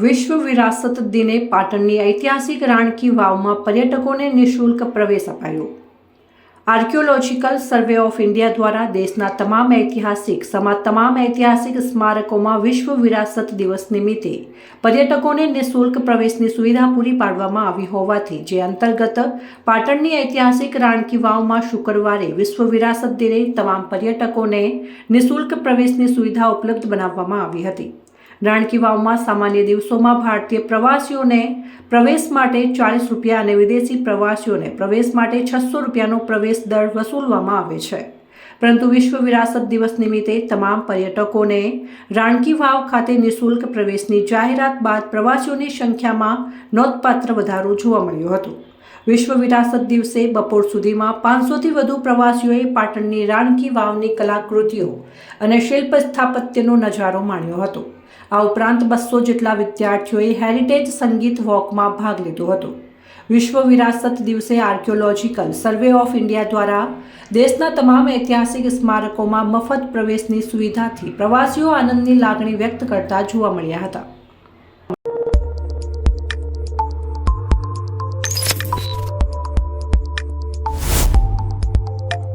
વિશ્વ વિરાસત દિને પાટણની ઐતિહાસિક રાણકી વાવમાં પર્યટકોને નિઃશુલ્ક પ્રવેશ અપાયો. આર્કિયોલોજીકલ સર્વે ઓફ ઇન્ડિયા દ્વારા દેશના તમામ ઐતિહાસિક સમા તમામ ઐતિહાસિક સ્મારકોમાં વિશ્વ વિરાસત દિવસ નિમિત્તે પર્યટકોને નિઃશુલ્ક પ્રવેશની સુવિધા પૂરી પાડવામાં આવી હોવાથી જે અંતર્ગત પાટણની ઐતિહાસિક રાણકી વાવમાં શુક્રવારે વિશ્વ વિરાસત દિને તમામ પર્યટકોને નિઃશુલ્ક પ્રવેશની સુવિધા ઉપલબ્ધ બનાવવામાં આવી હતી. રાણકી વાવમાં સામાન્ય દિવસોમાં ભારતીય પ્રવાસીઓને પ્રવેશ માટે ચાલીસ રૂપિયા અને વિદેશી પ્રવાસીઓને પ્રવેશ માટે છસો રૂપિયાનો પ્રવેશ દર વસૂલવામાં આવે છે. પરંતુ વિશ્વ વિરાસત દિવસ નિમિત્તે તમામ પર્યટકોને રાણકી વાવ ખાતે નિઃશુલ્ક પ્રવેશની જાહેરાત બાદ પ્રવાસીઓની સંખ્યામાં નોંધપાત્ર વધારો જોવા મળ્યો હતો. વિશ્વ વિરાસત દિવસે બપોર સુધીમાં પાંચસોથી વધુ પ્રવાસીઓએ પાટણની રાણકી વાવની કલાકૃતિઓ અને શિલ્પ સ્થાપત્યનો નજારો માણ્યો હતો. આ ઉપરાંત બસો જેટલા વિદ્યાર્થીઓએ હેરિટેજ સંગીત વોકમાં ભાગ લીધો હતો. વિશ્વ વિરાસત દિવસે આર્કિયોલોજીકલ સર્વે ઓફ ઇન્ડિયા દ્વારા દેશના તમામ ઐતિહાસિક સ્મારકોમાં મફત પ્રવેશની સુવિધાથી પ્રવાસીઓ આનંદની લાગણી વ્યક્ત કરતા જોવા મળ્યા હતા.